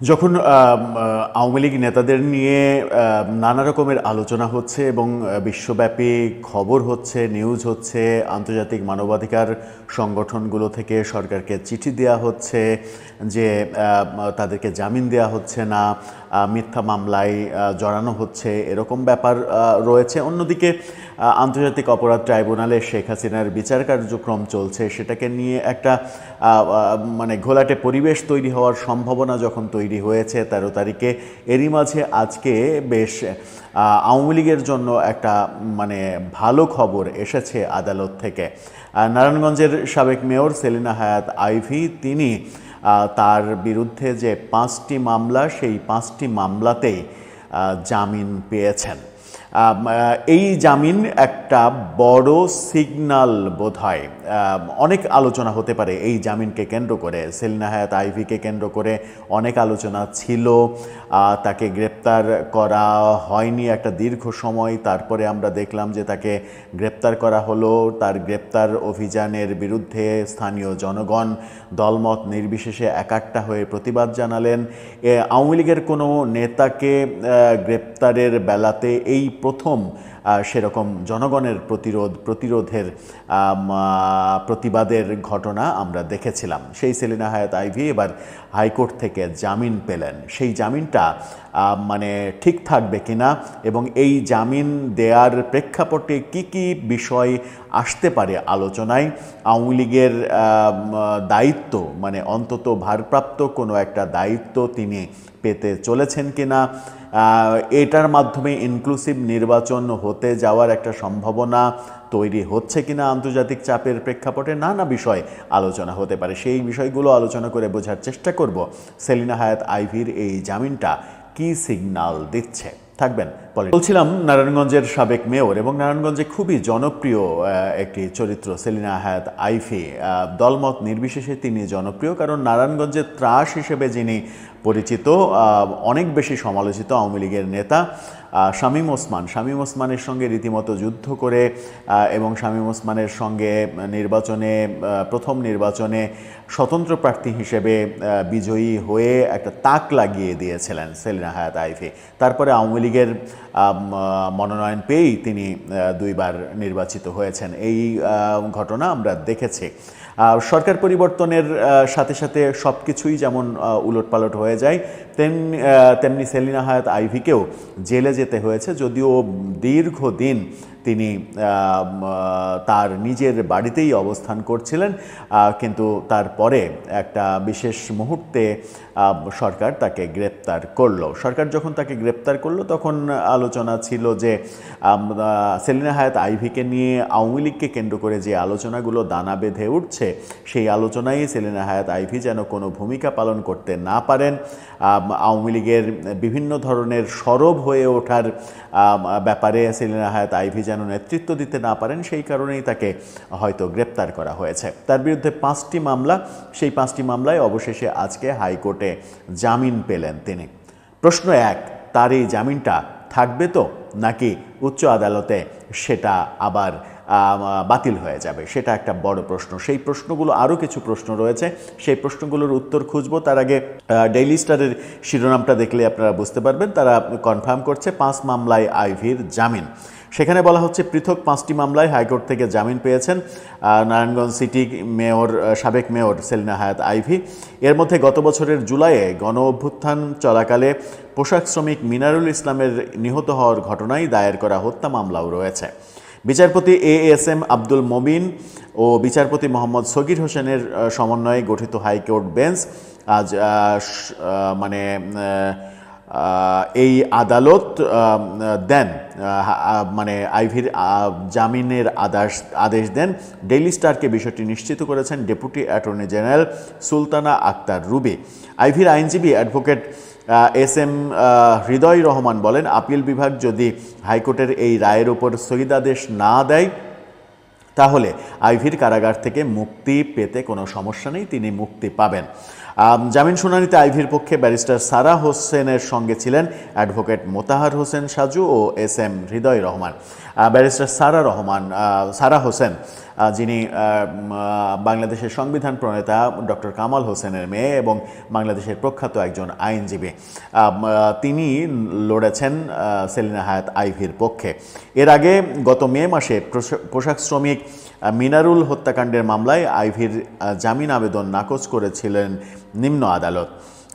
যখন আওয়ামী লীগ নেতাদের নিয়ে নানা রকমের আলোচনা হচ্ছে এবং বিশ্বব্যাপী খবর হচ্ছে, নিউজ হচ্ছে, আন্তর্জাতিক মানবাধিকার সংগঠনগুলো থেকে সরকারকে চিঠি দেওয়া হচ্ছে যে তাদেরকে জামিন দেওয়া হচ্ছে না মিথ্যা মামলায় জড়ানো হচ্ছে, এরকম ব্যাপার রয়েছে। অন্যদিকে আন্তর্জাতিক অপরাধ ট্রাইব্যুনালে শেখ হাসিনার বিচার কার্যক্রম চলছে। সেটাকে নিয়ে একটা মানে ঘোলাটে পরিবেশ তৈরি হওয়ার সম্ভাবনা যখন তৈরি হয়েছে, তেরো তারিখে, এরই মাঝে আজকে বেশ আওয়ামী লীগের জন্য একটা মানে ভালো খবর এসেছে আদালত থেকে। নারায়ণগঞ্জের সাবেক মেয়র সেলিনা হায়াত আইভি, তিনি তার বিরুদ্ধে যে পাঁচটি মামলা সেই পাঁচটি মামলাতেই জামিন পেয়েছেন। এই জামিন একটা বড় সিগনাল বোধ হয় অনেক আলোচনা হতে পারে এই জামিনকে কেন্দ্র করে। সেলিনা হায়াত আইভিকে কেন্দ্র করে অনেক আলোচনা ছিল। তাকে গ্রেপ্তার করা হয়নি একটা দীর্ঘ সময়। তারপরে আমরা দেখলাম যে তাকে গ্রেপ্তার করা হলো। তার গ্রেপ্তার অভিযানের বিরুদ্ধে স্থানীয় জনগণ দলমত নির্বিশেষে একাট্টা হয়ে প্রতিবাদ জানালেন। আওয়ামী লীগের কোনো নেতাকে গ্রেপ্তারের বেলাতে এই প্রথম সেরকম জনগণের প্রতিরোধ প্রতিরোধের প্রতিবাদের ঘটনা আমরা দেখেছিলাম। সেই সেলিনা হায়াত আইভি এবার হাইকোর্ট থেকে জামিন পেলেন। সেই জামিনটা মানে ঠিক থাকবে কিনা এবং এই জামিন দেয়ার প্রেক্ষাপটে কি কি বিষয় আসতে পারে আলোচনায়? আওয়ামী লীগের দায়িত্ব মানে অন্তত ভারপ্রাপ্ত কোনো একটা দায়িত্ব তিনি পেতে চলেছেন কিনা? এটার মাধ্যমে ইনক্লুসিভ নির্বাচন হতে যাওয়ার একটা সম্ভাবনা তৈরি হচ্ছে কিনা আন্তর্জাতিক চাপের প্রেক্ষাপটে নানা বিষয় আলোচনা হতে পারে। সেই বিষয়গুলো আলোচনা করে বোঝার চেষ্টা করব। সেলিনা হায়াত আইভির এই জামিনটা কি সিগন্যাল দিচ্ছে? থাকবেন বলছিলাম নারায়ণগঞ্জের সাবেক মেয়র এবং নারায়ণগঞ্জে খুবই জনপ্রিয় একটি চরিত্র সেলিনা হায়াত আইফি দলমত নির্বিশেষে তিনি জনপ্রিয় কারণ নারায়ণগঞ্জের ত্রাস হিসেবে যিনি পরিচিত অনেক বেশি সমালোচিত আওয়ামী লীগের নেতা শামীম ওসমান। শামীম ওসমানের সঙ্গে রীতিমতো যুদ্ধ করে এবং শামীম ওসমানের সঙ্গে নির্বাচনে প্রথম নির্বাচনে স্বতন্ত্র প্রার্থী হিসেবে বিজয়ী হয়ে একটা তাক লাগিয়ে দিয়েছিলেন সেলিনা হায়াত আইফি তারপরে আওয়ামী লীগের মনোনয়ন পেয়েই তিনি দুইবার নির্বাচিত হয়েছেন। এই ঘটনা আমরা দেখেছি। সরকার পরিবর্তনের সাথে সাথে সব কিছুই যেমন উলটপালট হয়ে যায় তেমনি তেমনি সেলিনা হায়াত আইভিকেও জেলে যেতে হয়েছে, যদিও দীর্ঘদিন তিনি তার নিজের বাড়িতেই অবস্থান করছিলেন কিন্তু তারপরে একটা বিশেষ মুহূর্তে সরকার তাকে গ্রেপ্তার করল। সরকার যখন তাকে গ্রেপ্তার করল, তখন আলোচনা ছিল যে সেলিনা হায়াত আইভিকে নিয়ে আওয়ামী লীগকে কেন্দ্র করে যে আলোচনাগুলো দানা বেঁধে উঠছে, সেই আলোচনায় সেলিনা হায়াত আইভি যেন কোনো ভূমিকা পালন করতে না পারেন আওয়ামী লীগের বিভিন্ন ধরনের সরব হয়ে ওঠার ব্যাপারে সেলিনা হায়াত আইভি যেন নেতৃত্ব দিতে না পারেন, সেই কারণেই তাকে হয়তো গ্রেপ্তার করা হয়েছে। তার বিরুদ্ধে পাঁচটি মামলা, সেই পাঁচটি মামলায় অবশেষে আজকে হাইকোর্টে জামিন পেলেন তিনি। প্রশ্ন এক, তার এই জামিনটা থাকবে তো, নাকি উচ্চ আদালতে সেটা আবার বাতিল হয়ে যাবে? সেটা একটা বড় প্রশ্ন। সেই প্রশ্নগুলো আরও কিছু প্রশ্ন রয়েছে। সেই প্রশ্নগুলোর উত্তর খুঁজবো। তার আগে ডেইলি স্টারের শিরোনামটা দেখলে আপনারা বুঝতে পারবেন। তারা কনফার্ম করছে, পাঁচ মামলায় আইভির জামিন। সেখানে বলা হচ্ছে পৃথক পাঁচটি মামলায় হাইকোর্ট থেকে জামিন পেয়েছেন নারায়ণগঞ্জ সিটি মেয়র সাবেক মেয়র সেলিনা হায়াত আইভি। এর মধ্যে গত বছরের জুলাইয়ে গণ অভ্যুত্থান চলাকালে পোশাক শ্রমিক মিনারুল ইসলামের নিহত হওয়ার ঘটনায় দায়ের করা হত্যা মামলাও রয়েছে। বিচারপতি A S M Abdul Mobin ও বিচারপতি মোহাম্মদ সগির হোসেনের সমন্বয়ে গঠিত হাইকোর্ট বেঞ্চ আজ মানে এই আদালত দেন মানে আইভির জামিনের আদেশ আদেশ দেন। ডেইলি স্টারকে বিষয়টি নিশ্চিত করেছেন deputy attorney general Sultana Akter Ruby. আইভির আইনজীবী advocate S M Hridoy Rahman বলেন, আপিল বিভাগ যদি হাইকোর্টের এই রায়ের উপর স্থগিতাদেশ না দেয়, তাহলে আইভির কারাগার থেকে মুক্তি পেতে কোনো সমস্যা নেই, তিনি মুক্তি পাবেন। জামিন শুনানিতে আইভির পক্ষে ব্যারিস্টার সারা হোসেনের সঙ্গে ছিলেন অ্যাডভোকেট মোতাহার হোসেন সাজু ও S M Hridoy Rahman. Barrister Sara Rahman Sara Hossain যিনি বাংলাদেশের সংবিধান প্রণেতা ডক্টর কামাল হোসেনের মেয়ে এবং বাংলাদেশের প্রখ্যাত একজন আইনজীবী। তিনি লড়েছেন সেলিনা হায়াত আইভির পক্ষে। এর আগে গত মে মাসে পোশা- পোশাক শ্রমিক মিনারুল হত্যাকাণ্ডের মামলায় আইভির জামিন আবেদন নাকচ করেছিলেন নিম্ন আদালত।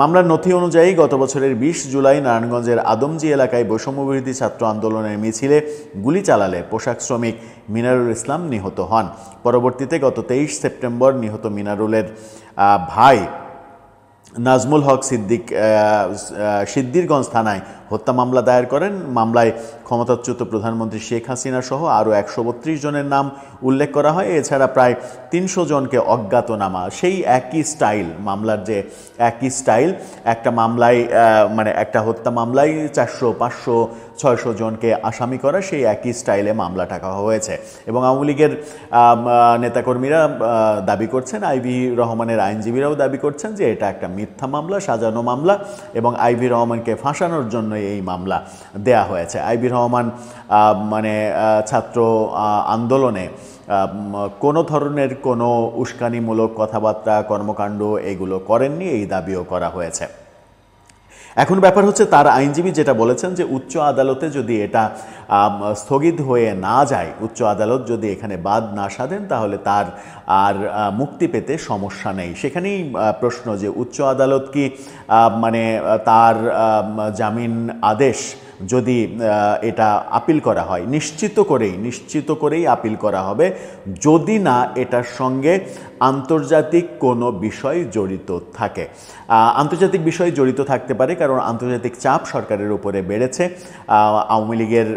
মামলার নথি অনুযায়ী গত বছরের বিশ জুলাই নারায়ণগঞ্জের আদমজি এলাকায় বৈষম্যবিরোধী ছাত্র আন্দোলনের মিছিলে গুলি চালালে পোশাক শ্রমিক মিনারুল ইসলাম নিহত হন। পরবর্তীতে গত তেইশ সেপ্টেম্বর নিহত মিনারুলের ভাই নাজমুল হক সিদ্দিক সিদ্দিরগঞ্জ থানায় হত্যা মামলা দায়ের করেন। মামলায় ক্ষমতাচ্যুত প্রধানমন্ত্রী শেখ হাসিনা সহ আরও একশো বত্রিশ জনের নাম উল্লেখ করা হয়। এছাড়া প্রায় তিনশো জনকে অজ্ঞাতনামা। সেই একই স্টাইল, মামলার যে একই স্টাইল, একটা মামলায় মানে একটা হত্যা মামলায় চারশো, পাঁচশো, ছয়শো জনকে আসামি করা, সেই একই স্টাইলে মামলা টাকা হয়েছে। এবং আওয়ামী লীগের নেতাকর্মীরা দাবি করছেন আইভি রহমানের আইনজীবীরাও দাবি করছেন যে এটা একটা মিথ্যা মামলা, সাজানো মামলা এবং আইভি রহমানকে ফাঁসানোর জন্য এই মামলা দেয়া হয়েছে। আইবির রহমান মানে ছাত্র আন্দোলনে কোনো ধরনের কোনো উস্কানিমূলক কথাবার্তা, কর্মকাণ্ড এগুলো করেননি, এই দাবিও করা হয়েছে। এখন ব্যাপার হচ্ছে তার আইনজীবী যেটা বলেছেন যে উচ্চ আদালতে যদি এটা স্থগিত হয়ে না যায়, উচ্চ আদালত যদি এখানে বাদ না সাধেন, তাহলে তার আর মুক্তি পেতে সমস্যা নেই। সেখানেই প্রশ্ন যে উচ্চ আদালত কি মানে তার জামিন আদেশ যদি এটা আপিল করা হয়, নিশ্চিত করেই নিশ্চিত করেই আপিল করা হবে, যদি না এটার সঙ্গে আন্তর্জাতিক কোনো বিষয় জড়িত থাকে। আন্তর্জাতিক বিষয় জড়িত থাকতে পারে, কারণ আন্তর্জাতিক চাপ সরকারের উপরে বেড়েছে। আওয়ামী লীগের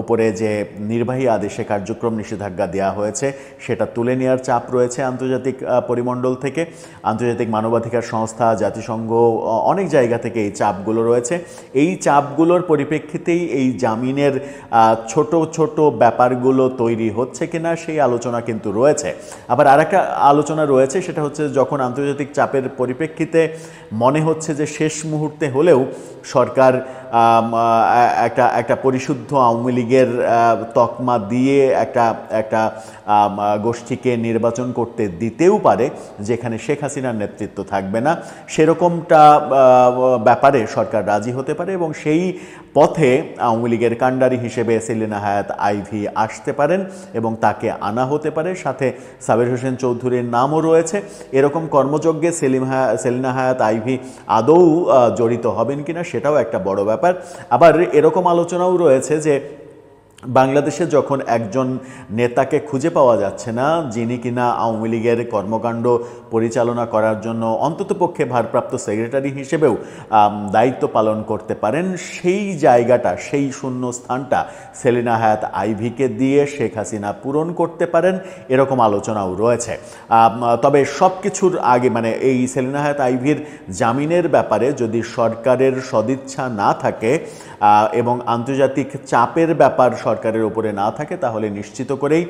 উপরে যে নির্বাহী আদেশে কার্যক্রম নিষেধাজ্ঞা দেওয়া হয়েছে, সেটা তুলে নেওয়ার চাপ রয়েছে আন্তর্জাতিক পরিমণ্ডল থেকে। আন্তর্জাতিক মানবাধিকার সংস্থা, জাতিসংঘ অনেক জায়গা থেকে এই চাপগুলো রয়েছে। এই চাপগুলোর পরিপ্রেক্ষিতেই এই জামিনের ছোট ছোট ব্যাপারগুলো তৈরি হচ্ছে কিনা সেই আলোচনা কিন্তু রয়েছে। আবার আরেকটা আলোচনা রয়েছে, সেটা হচ্ছে যখন আন্তর্জাতিক চাপের পরিপ্রেক্ষিতে মনে হচ্ছে যে শেষ মুহূর্তে হলেও সরকার একটা একটা পরিশুদ্ধ আওয়ামী লীগের তকমা দিয়ে একটা একটা গোষ্ঠীকে নির্বাচন করতে দিতেও পারে, যেখানে শেখ হাসিনার নেতৃত্ব থাকবে না। সেরকমটা ব্যাপারে সরকার রাজি হতে পারে এবং সেই পথে আওয়ামী লীগের কাণ্ডারি হিসেবে সেলিনা হায়াত আইভি আসতে পারেন এবং তাকে আনা হতে পারে। সাথে সাবের হোসেন চৌধুরীর নামও রয়েছে। এরকম কর্মযজ্ঞে সেলিম হায়া সেলিনা হায়াত আইভি আদৌ জড়িত হবেন কিনা সেটাও একটা বড় ব্যাপার। আবার এরকম আলোচনাও রয়েছে যে বাংলাদেশে যখন একজন নেতাকে খুঁজে পাওয়া যাচ্ছে না, যিনি কিনা আওয়ামী লীগের কর্মকাণ্ড পরিচালনা করার জন্য অন্ততপক্ষে ভারপ্রাপ্ত সেক্রেটারি হিসেবেও দায়িত্ব পালন করতে পারেন, সেই জায়গাটা, সেই শূন্য স্থানটা সেলিনা হায়াত আইভিকে দিয়ে শেখ হাসিনা পূরণ করতে পারেন, এরকম আলোচনাও রয়েছে। তবে সব কিছুর আগে মানে এই সেলিনা হায়াত আইভির জামিনের ব্যাপারে যদি সরকারের সদিচ্ছা না থাকে এবং আন্তর্জাতিক চাপের ব্যাপার সরকারের উপরে না থাকে, তাহলে নিশ্চিত করেই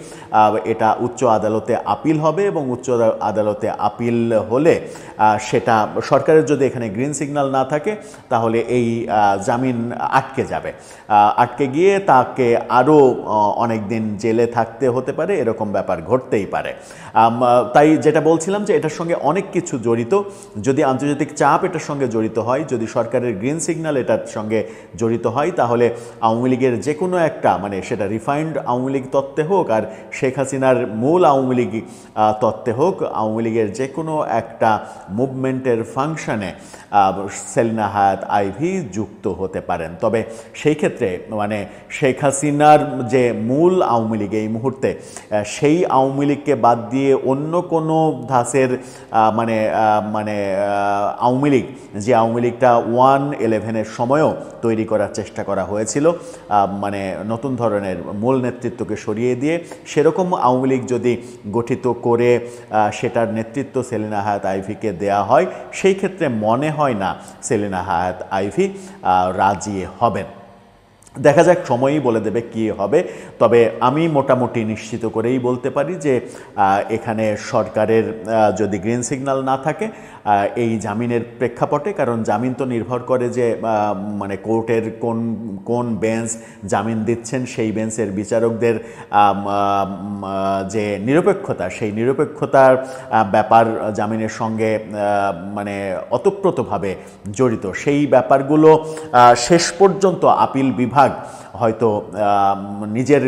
এটা উচ্চ আদালতে আপিল হবে এবং উচ্চ আদালতে আপিল হলে সেটা সরকারের যদি এখানে গ্রিন সিগন্যাল না থাকে, তাহলে এই জামিন আটকে যাবে। আটকে গিয়ে তাকে আরও অনেক দিন জেলে থাকতে হতে পারে, এরকম ব্যাপার ঘটতেই পারে। তাই যেটা বলছিলাম যে এটার সঙ্গে অনেক কিছু জড়িত, যদি আন্তর্জাতিক চাপ এটার সঙ্গে জড়িত হয়, যদি সরকারের গ্রিন সিগন্যাল এটার সঙ্গে জড়িত হয়, তাহলে আওয়ামী লীগের যে কোনো একটা মানে সেটা রিফাইন্ড আওয়ামী লীগ তত্ত্বে হোক আর শেখ হাসিনার মূল আওয়ামী লীগ তত্ত্বে হোক, আওয়ামী লীগের যে কোনো একটা মুভমেন্টের ফাংশনে সেলিনা হায়াত আইভি যুক্ত হতে পারেন। তবে সেই ক্ষেত্রে মানে শেখ হাসিনার যে মূল আওয়ামী লীগ এই মুহূর্তে সেই আওয়ামী লীগকে বাদ দিয়ে অন্য কোনো ধাসের মানে মানে আওয়ামী লীগ, যে আওয়ামী লীগটা ওয়ান ইলেভেনের সময়ও তৈরি করার চেষ্টা করা হয়েছিল মানে নতুন ধরনের মূল নেতৃত্বকে সরিয়ে দিয়ে সেরকম আওয়ামী লীগ যদি গঠিত করে সেটার নেতৃত্ব সেলিনা হায়াত আইভিকে দেয়া হয়, সেই ক্ষেত্রে মনে হয় না সেলিনা হায়াত আইভি রাজি হবেন। দেখা যাক, সময়ই বলে দেবে কি হবে। তবে আমি মোটামুটি নিশ্চিত করেই বলতে পারি যে এখানে সরকারের যদি গ্রিন সিগন্যাল না থাকে এই জামিনের প্রেক্ষাপটে, কারণ জামিন তো নির্ভর করে যে মানে কোর্টের কোন কোন বেঞ্চ জামিন দিচ্ছেন, সেই বেঞ্চের বিচারকদের যে নিরপেক্ষতা, সেই নিরপেক্ষতার ব্যাপার জামিনের সঙ্গে মানে অতপ্রতভাবে জড়িত। সেই ব্যাপারগুলো শেষ পর্যন্ত আপিল বিভাগ হয়তো আহ, নিজের